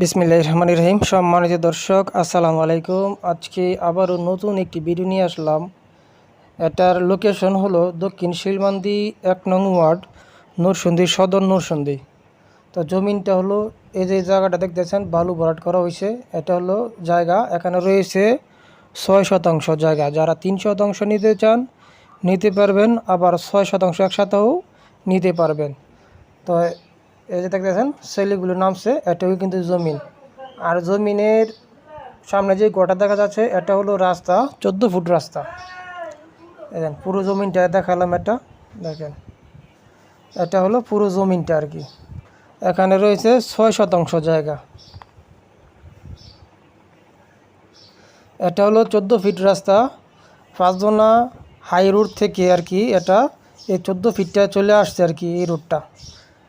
বিসমিল্লাহ রহমান রহিম। সম্মানিত দর্শক, আসসালামু আলাইকুম। আজকে আবারও নতুন একটি ভিডিও নিয়ে আসলাম। এটার লোকেশন হলো দক্ষিণ শিলমান্দি এক নং ওয়ার্ড নরসন্দী সদর নরসন্দী তো জমিনটা হলো এই যে জায়গাটা দেখতেছেন, বালু ভরাট করা হয়েছে। এটা হলো জায়গা, এখানে রয়েছে ছয় শতাংশ জায়গা। যারা তিন শতাংশ নিতে চান, নিতে পারবেন। আবার ছয় শতাংশ একসাথেও নিতে পারবেন। তো এই যে দেখতেছেন সেলিগুলো নামছে এটাও কিন্তু জমিন। আর জমিনের সামনে যে গোটা দেখা যাচ্ছে, এটা হলো রাস্তা, চোদ্দ ফুট রাস্তা। দেখেন, পুরো জমিনটা দেখালাম এটা দেখেন। এটা হলো পুরো জমিনটা আর কি। এখানে রয়েছে ছয় শতাংশ জায়গা। এটা হলো চোদ্দ ফিট রাস্তা, পাঁচজনা হাই রোড থেকে আর কি এটা, এই চোদ্দ ফিটটা চলে আসছে আর কি এই রোডটা।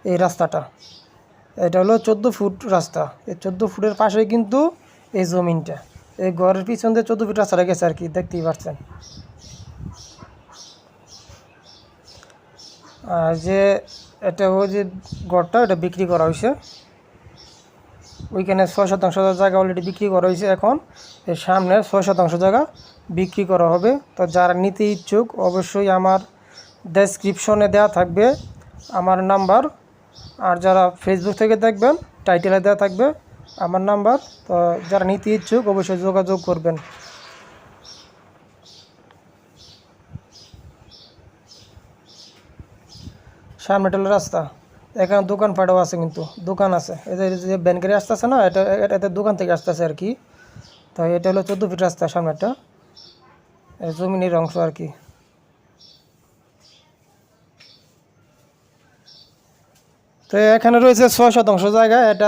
এই রাস্তাটা। এটা হলো চোদ্দ ফুট রাস্তা। এই চোদ্দ ফুটের পাশে কিন্তু এই জমিনটা। এই ঘরের পিছন দিয়ে চোদ্দ ফুট রাস্তাটা গেছে আর কি, দেখতেই পাচ্ছেন। আর যে এটা ওই যে ঘরটা, এটা বিক্রি করা হয়েছে। ওইখানে ছয় শতাংশ জায়গা অলরেডি বিক্রি করা হয়েছে এখন। এর সামনে ছয় শতাংশ জায়গা বিক্রি করা হবে। তো যারা নিতে ইচ্ছুক, অবশ্যই আমার ডেসক্রিপশনে দেওয়া থাকবে। আমার নাম্বার আর যারা ফেসবুক থেকে দেখবেন টাইটেলে দেওয়া থাকবে আমার নাম্বার তো যারা নিতে ইচ্ছুক অবশ্যই যোগাযোগ করবেন। সামনেটা হলো রাস্তা, এখানে দোকান ফাটাও আছে কিন্তু, দোকান আছে। এই যে- ব্যানগাড়ি আসতেছে না, এটা এটা- দোকান থেকে আসতেছে আর কি। তো এটা হলো চোদ্দ ফিট রাস্তা সামনেটা জমিনের অংশ আর কি। তো এখানে রয়েছে ছয় শতাংশ জায়গা। এটা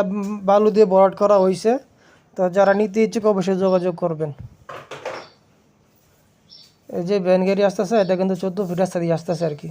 বালু দিয়ে ভরাট করা হয়েছে তো যারা নিতে ইচ্ছুক অবশ্যই যোগাযোগ করবেন। এই যে ভ্যান গাড়ি আসতেছে, এটা কিন্তু চোদ্দ ফিট রাস্তা দিয়ে আসতেছে আর কি।